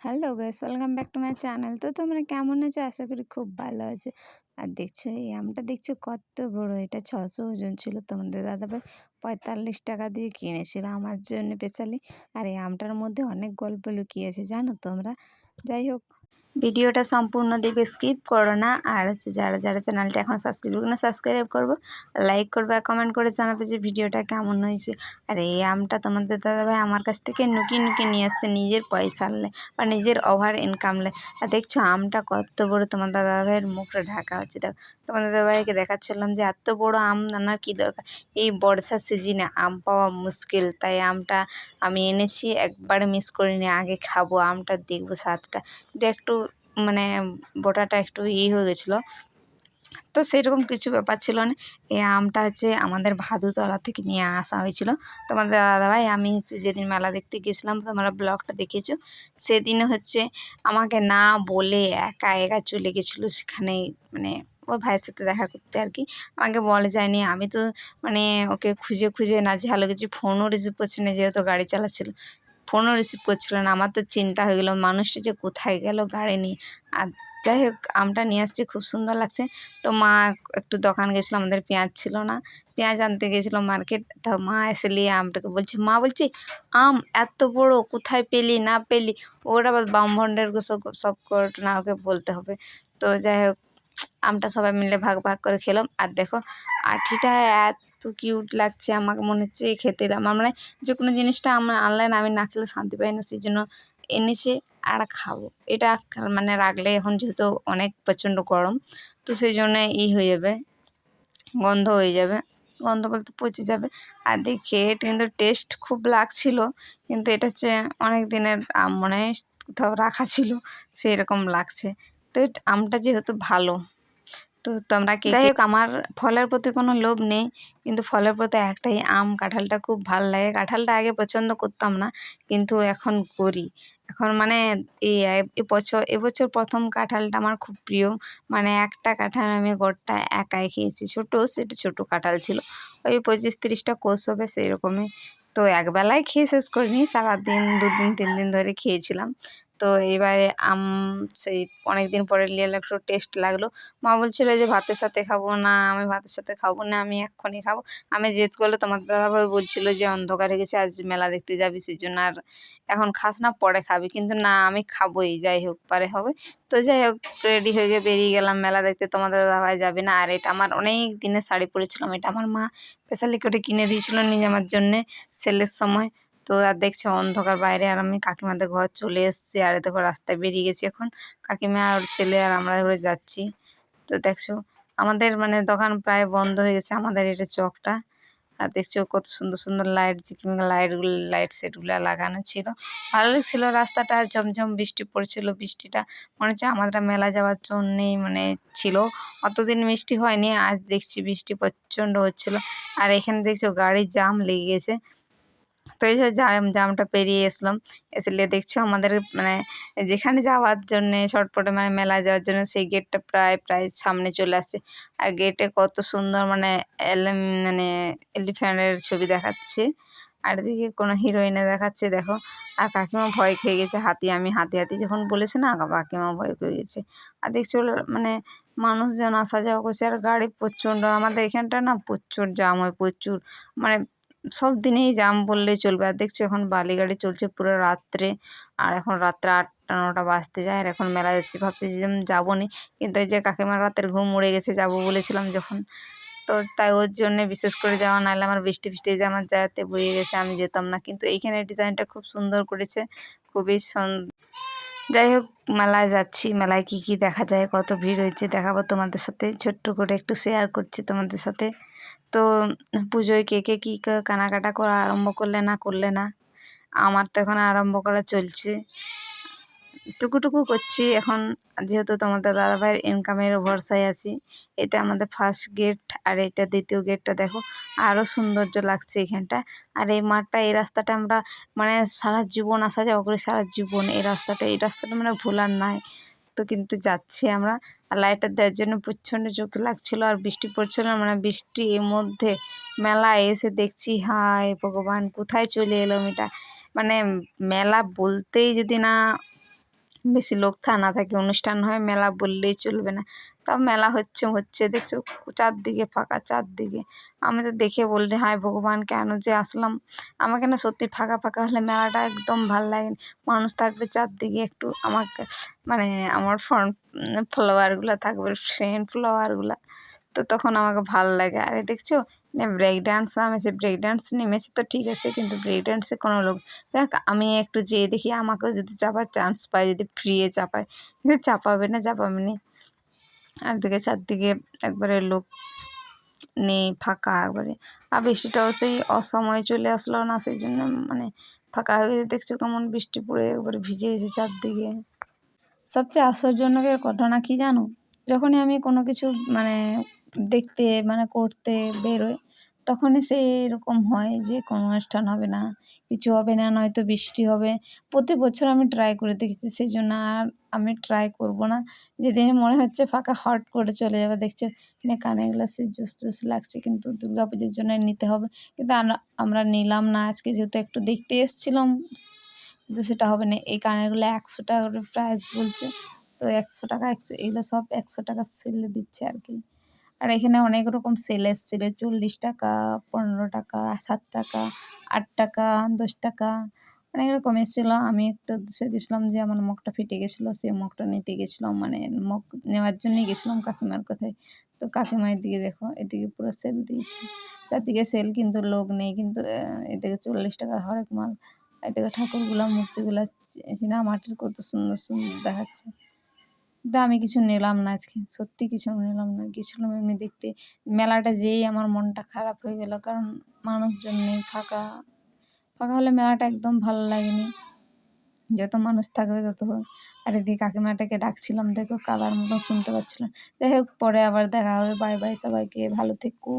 Hello guys welcome back to my channel তো তোমরা কেমন আছো? আশা করি খুব ভালো আছো। আর দেখছ, এই আমটা দেখছ কত বড়? এটা ছশো ওজন ছিল। তোমাদের দাদা ভাই পঁয়তাল্লিশ টাকা দিয়ে কিনেছিল আমার জন্য স্পেশালি আর এই আমটার মধ্যে অনেক গল্প লুকিয়ে আছে, জানো তোমরা? যাই হোক ভিডিওটা সম্পূর্ণ দেখবে স্কিপ করো না। আর হচ্ছে যারা যারা চ্যানেলটা এখন সাবস্ক্রাইব করো না সাবস্ক্রাইব করব। লাইক করবে কমেন্ট করে জানাবে যে ভিডিওটা কেমন হয়েছে। আর এই আমটা তোমাদের দাদাভাই আমার কাছ থেকে নুকি নুকি নিয়ে আসছে নিজের পয়সা আনলে বা নিজের ওভার ইনকামলে আর দেখছ আমটা কত বড়, তোমার দাদাভাইয়ের মুখটা ঢাকা হচ্ছে। দেখো, তোমাদের দাদাভাইকে দেখাচ্ছিলাম যে এত বড় আম আনার কী দরকার? এই বর্ষার সিজনে আম পাওয়া মুশকিল, তাই আমটা আমি এনেছি, একবারে মিস করিনি, আগে খাব। আমটা দেখব স্বাদটা। কিন্তু একটু মানে বোটাটা একটু ই হয়ে গেছিল। তো সেরকম কিছু ব্যাপার ছিল না। এই আমটা হচ্ছে আমাদের ভাদুতলা থেকে নিয়ে আসা হয়েছিল। তোমাদের দাদাভাই, আমি হচ্ছে যেদিন মেলা দেখতে গেছিলাম, তোমরা ব্লগটা দেখেছ? সেদিনে হচ্ছে আমাকে না বলে একা একা চলে গেছিল সেখানে মানে ওর ভাইয়ের সাথে দেখা করতে আর কি। আমাকে বলে যায়নি। আমি তো মানে ওকে খুঁজে খুঁজে না ঝালো কিছু ফোনও রিসিভ করছে না, যেহেতু গাড়ি চালাচ্ছিল। ফোনও রিসিভ করছিল না আমার তো চিন্তা হয়ে গেলো, মানুষটা যে কোথায় গেল গাড়ি নিয়ে। আর যাই হোক, আমটা নিয়ে আসছি, খুব সুন্দর লাগছে। তো মা একটু দোকান গেছিল, আমাদের পেঁয়াজ ছিল না। পেঁয়াজ আনতে গেছিল মার্কেট তো মা এসে নিয়ে আমটাকে বলছে, মা বলছি, আম এত বড়, কোথায় পেলি, না পেলি? ওরা আবার ব্রাহ্মণদের সব সব না ওকে বলতে হবে। তো যাই হোক, আমটা সবাই মিলে ভাগ ভাগ করে খেলাম। আর দেখো, আঠিটা এত কিউট লাগছে আমাকে, মনে হচ্ছে খেতে আমার মানে যে কোনো জিনিসটা আমার অনলাইন আমি না খেলে শান্তি পাই না, সেই জন্য এনেছে আর খাব। এটা মানে রাখলে এখন যেহেতু অনেক প্রচণ্ড গরম, তো সেই জন্য ই হয়ে যাবে, গন্ধ হয়ে যাবে, গন্ধ বলতে পচে যাবে। আর দেখে কিন্তু টেস্ট খুব লাগছিল, কিন্তু এটা হচ্ছে অনেক দিনের আম, মনে হয় কোথাও রাখা ছিল সেই রকম লাগছে। তো আমটা যেহেতু ভালো তো তোমরা কে যাই হোক আমার ফলের প্রতি কোনো লোভ নেই কিন্তু ফলের প্রতি একটাই আম কাঁঠালটা খুব ভালো লাগে। কাঁঠালটা আগে পছন্দ করতাম না কিন্তু এখন করি। এখন মানে এই এবছর এবছর প্রথম কাঁঠালটা আমার খুব প্রিয়। মানে একটা কাঁঠাল আমি গোড়টা একাই খেয়েছি। ছোটো সেটা ছোটো কাঁঠাল ছিল। ওই পঁচিশ তিরিশটা কোষ হবে সেই রকমই তো একবেলায় খেয়ে শেষ করিনি সারাদিন দুদিন তিন দিন ধরে খেয়েছিলাম। তো এবারে আম, সেই অনেক দিন পরে নিয়ে একটু টেস্ট লাগল। মা বলছিলো যে, ভাতের সাথে খাব না, আমি ভাতের সাথে খাব না, আমি এক্ষুনি খাব। আমি জেদ করলে তোমার দাদাভাই বলছিলো যে, অন্ধকার হয়ে গেছে, আজ মেলা দেখতে যাবি সেই জন্য আর এখন খাস না, পরে খাবি। কিন্তু না, আমি খাবোই, যাই হোক, পারে হবে। তো যাই হোক রেডি হয়ে গিয়ে বেরিয়ে গেলাম। মেলা দেখতে তোমাদের দাদাভাই যাবে না। আর এটা আমার অনেক দিনের শাড়ি পরেছিলাম। এটা আমার মা স্পেশালি করে কিনে দিয়েছিল নিজে আমার জন্যে সেলের সময়। তো আর দেখছ অন্ধকার বাইরে আর আমি কাকিমাদের ঘর চলে এসেছি। আর দেখো রাস্তায় বেরিয়ে গেছি এখন। কাকিমা আর ছেলে আর আমরা ঘরে যাচ্ছি। তো দেখছ আমাদের মানে দোকান প্রায় বন্ধ হয়ে গেছে। আমাদের এটা চকটা। আর দেখছ কত সুন্দর সুন্দর লাইট ঝিকমিক লাইটগুলো লাইট সেটগুলো লাগানো ছিল। ভালো লাগছিল রাস্তাটা। আর ঝমঝম বৃষ্টি পড়ছিল। বৃষ্টিটা মনে হচ্ছে আমাদের মেলা যাওয়ার জন্যেই মানে ছিল। অতদিন মিষ্টি হয়নি। আজ দেখছি বৃষ্টি প্রচণ্ড হচ্ছিল। আর এখানে দেখছ গাড়ির জাম লেগে গেছে। তো এই জাম, জামটা পেরিয়ে এসলাম। এসলে দেখছ আমাদের মানে যেখানে যাওয়ার জন্যে ছটপটে মানে মেলায় যাওয়ার জন্য সেই গেটটা প্রায় প্রায় সামনে চলে আসছে। আর গেটে কত সুন্দর মানে মানে এলিফ্যান্টের ছবি দেখাচ্ছে। আর এদিকে কোনো হিরোইনে দেখাচ্ছে, দেখো। আর কাকিমা ভয় খেয়ে গেছে, হাতি, আমি হাতি হাতি যখন বলেছে না, কাকিমা ভয় খেয়ে গেছে। আর দেখছ মানে মানুষজন আসা যাওয়া করছে। আর গাড়ি প্রচণ্ড, আমাদের এখানটা না প্রচুর, জাম হয় প্রচুর। মানে সব দিনেই জাম বললেই চলবে। আর দেখছ এখন বালি গাড়ি চলছে পুরো রাত্রে। আর এখন রাত্রে আটটা, নটা বাজতে যায়। আর এখন মেলা যাচ্ছি। ভাবছি যে যাব নি কিন্তু এই যে কাকিমার রাতের ঘুম উড়ে গেছে, যাব বলেছিলাম যখন। তো তাই ওর জন্যে বিশেষ করে যাওয়া। নাহলে আমার বৃষ্টি ফিষ্টি যে আমার যাতে বয়ে গেছে, আমি যেতাম না। কিন্তু এইখানে ডিজাইনটা খুব সুন্দর করেছে। খুবই যাই হোক, মেলায় যাচ্ছি। মেলায় কি কি দেখা যায়, কত ভিড় হয়েছে দেখাবো তোমাদের সাথে। ছোট্ট করে একটু শেয়ার করছি তোমাদের সাথে। তো পুজোয় কে কে কী কেনাকাটা করা আরম্ভ করলে না করলে না, আমার তো এখন আরম্ভ করা চলছে। টুকুটুকু করছি, এখন যেহেতু তোমাদের দাদাভাইয়ের ইনকামের ভরসায় আছি, এটা আমাদের ফার্স্ট গেট আর এটা দ্বিতীয় গেটটা দেখো আরও সৌন্দর্য লাগছে এখানটা। আর এই মাঠটা, এই রাস্তাটা আমরা মানে সারা জীবন আসা যাওয়া করি সারা জীবন এই রাস্তাটা এই রাস্তাটা মানে ভোলার নাই। তো কিন্তু যাচ্ছি আমরা। আর লাইটার দেওয়ার জন্য প্রচণ্ড চোখে লাগছিল আর বৃষ্টি পড়ছিল মানে বৃষ্টি এর মধ্যে মেলায় এসে দেখছি, হায় ভগবান, কোথায় চলে এলো এটা মানে মেলা বলতেই যদি না বেশি লোক থা না থাকে, অনুষ্ঠান হয়, মেলা বললেই চলবে না। তাও মেলা হচ্ছে হচ্ছে, দেখছ, চারদিকে ফাঁকা, চারদিকে। আমি তো দেখে বললে, হায় ভগবান, কেন যে আসলাম? আমাকে না সত্যি ফাঁকা ফাঁকা হলে মেলাটা একদম ভালো লাগে মানুষ থাকবে চারদিকে একটু, আমাকে মানে আমার ফ্রন্ট ফলোয়ারগুলো থাকবে ফ্রেন্ড ফলোয়ারগুলো তো তখন আমাকে ভালো লাগে। আরে দেখছ ব্রেক ডান্স নামেছে ব্রেক ডান্স নেমেছে তো ঠিক আছে, কিন্তু ব্রেক ডান্সে কোনো লোক দেখ, আমি একটু যেয়ে দেখি, আমাকেও যদি চাপার চান্স পাই, যদি ফ্রিয়ে চাপায় কিন্তু চাপাবে না চাপাবে না। আর দিকে চারদিকে একবারে লোক নেই, ফাঁকা একবারে। আর বৃষ্টিটাও সেই অসময়ে চলে আসলো না, সেই জন্য মানে ফাঁকা হয়ে গেছে। দেখছ কেমন বৃষ্টি পড়ে, একবারে ভিজে গেছে চারদিকে। সবচেয়ে আশ্চর্যজনকের ঘটনা কি জানো? যখনই আমি কোনো কিছু মানে দেখতে মানে করতে বেরোয়, তখনই সে এরকম হয় যে কোনো অনুষ্ঠান হবে না, কিছু হবে না, নয়তো বৃষ্টি হবে। প্রতি বছর আমি ট্রাই করে দেখেছি সেই জন্য আর আমি ট্রাই করব না। যেদিন মনে হচ্ছে ফাঁকা হট করে চলে যাবে, দেখছে এখানে কানের গ্লাসে জুস টুস লাগছে, কিন্তু দুর্গা পুজোর জন্য নিতে হবে। কিন্তু আমরা নিলাম না, আজকে যেহেতু একটু দেখতে এসছিলাম, কিন্তু সেটা হবে না। এই কানেরগুলো একশো টাকা করে প্রাইস বলছে, তো একশো টাকা, একশো, এগুলো সব একশো টাকা সেলে দিচ্ছে আর কি। আর এখানে অনেক রকম সেল এসেছিল। চল্লিশ টাকা, পনেরো টাকা, সাত টাকা, আট টাকা, দশ টাকা, অনেক রকম এসেছিল। আমি একটু গেছিলাম যে আমার মগটা ফেটে গেছিল সেই মগটা নিতে গেছিলাম মানে মগ নেওয়ার জন্যই গেছিলাম কাকিমার কথায়। তো কাকিমার দিকে দেখো, এদিকে পুরো সেল দিয়েছে। চারদিকে সেল কিন্তু লোক নেই, কিন্তু এদিকে চল্লিশ টাকা হরেক মাল। এদিকে ঠাকুরগুলা, মূর্তিগুলা, চীনা মাটির কত সুন্দর সুন্দর দেখাচ্ছে। কিন্তু আমি কিছু নিলাম না আজকে, সত্যি কিছু নিলাম না। গেছিলাম এমনি দেখতে। মেলাটা যেই আমার মনটা খারাপ হয়ে গেল, কারণ মানুষজন নেই, ফাঁকা। ফাঁকা হলে মেলাটা একদম ভালো লাগেনি। যত মানুষ থাকবে তত আর এদিকে কাকিমাটাকে ডাকছিলাম, দেখো কাদার মতো শুনতে পাচ্ছিলাম। যাই হোক, পরে আবার দেখা হবে। বাই বাই সবাইকে, ভালো থেকো।